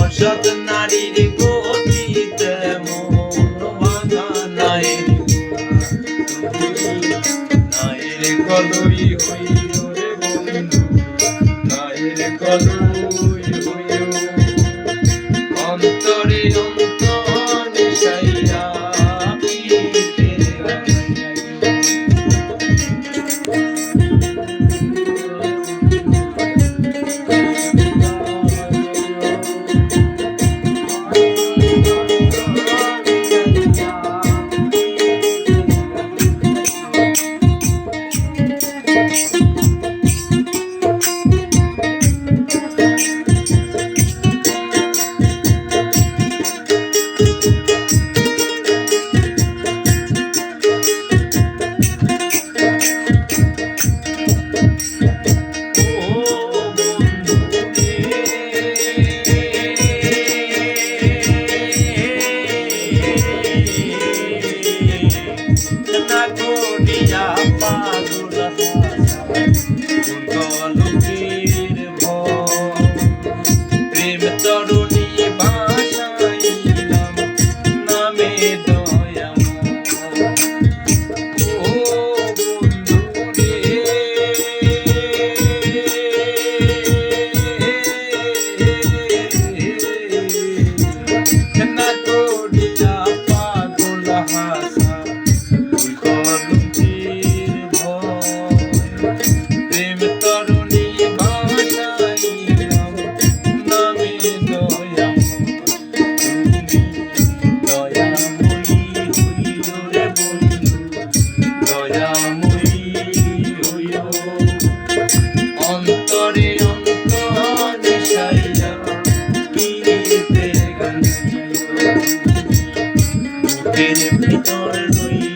অসৎ নারীর গতিতে মন ভাঙা নাই নাইরে কলই হইল রে বন্ধু নাইরে কলই hallelujah.